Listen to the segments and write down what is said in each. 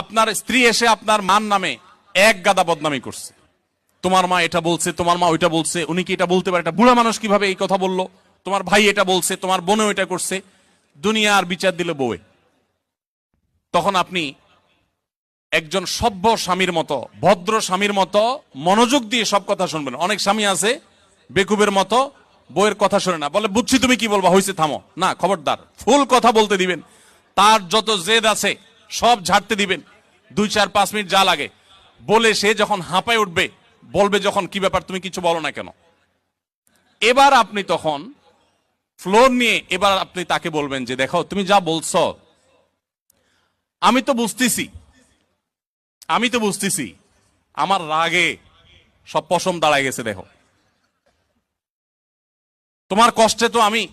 আপনার স্ত্রী এসে আপনার মান নামে এক গাদা বদনামি করছে। তোমার মা এটা বলছে, তোমার মা ওইটা বলছে, উনি কি এটা বলতে পারে? এটা বুড়া মানুষ কীভাবে এই কথা বলল? তোমার ভাই এটা বলছে, তোমার বোনও এটা করছে। দুনিয়া আর বিচার দিল বউয়ে। তখন আপনি একজন সভ্য স্বামীর মতো, ভদ্র স্বামীর মতো মনোযোগ দিয়ে সব কথা শুনবেন। অনেক স্বামী আছে, বেকুবের মতো বইয়ের কথা শুনে না। বলে, বুঝছি তুমি কি বলবা? হয়েছে থামো। না, খবরদার, ফুল কথা বলতে দিবেন। তার যত জেদ আছে সব ঝাড়তে দিবেন। দুই, চার, পাঁচ মিনিট যা লাগে। বলে সে যখন হাঁপায় উঠবে, বলবে যখন, কি ব্যাপার, তুমি কিছু বলো না কেন? এবার আপনি তখন ফ্লোর নিয়ে এবার আপনি তাকে বলবেন যে, দেখো, তুমি যা বলছো, আমি তো বুঝতেছি। আমি তো বুঝতেছি। আমার রাগে সব পশম দাঁড়ায় গেছে, দেখো। তোমার কষ্টে তো আমি,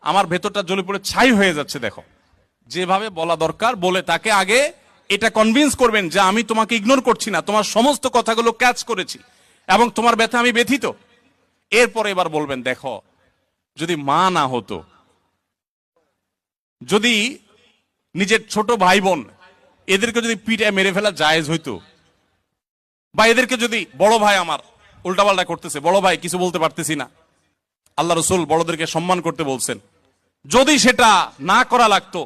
আমার ভেতরটা জ্বলে পড়ে ছাই হয়ে যাচ্ছে, দেখো। যেভাবে বলা দরকার, বলে তাকে আগে এটা কনভিন্স করবেন যে আমি তোমাকে ইগনোর করছি না, তোমার সমস্ত কথাগুলো ক্যাচ করেছি এবং তোমার ব্যথা আমি ব্যথিত। এরপরে এবার বলবেন, দেখো, যদি মা না হতো, যদি নিজের ছোট ভাই বোন এদেরকে যদি পিঠে মেরে ফেলা জায়েজ হইতো, বা এদেরকে যদি বড় ভাই আমার উল্টাপাল্টা করতেছে, বড় ভাই কিছু বলতে পারতেছি না, আল্লাহ রসুল বড়দেরকে সম্মান করতে বলছেন। যদি সেটা না করা লাগতো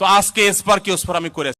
তো আজকে এসপার কি ওসপার আমি করে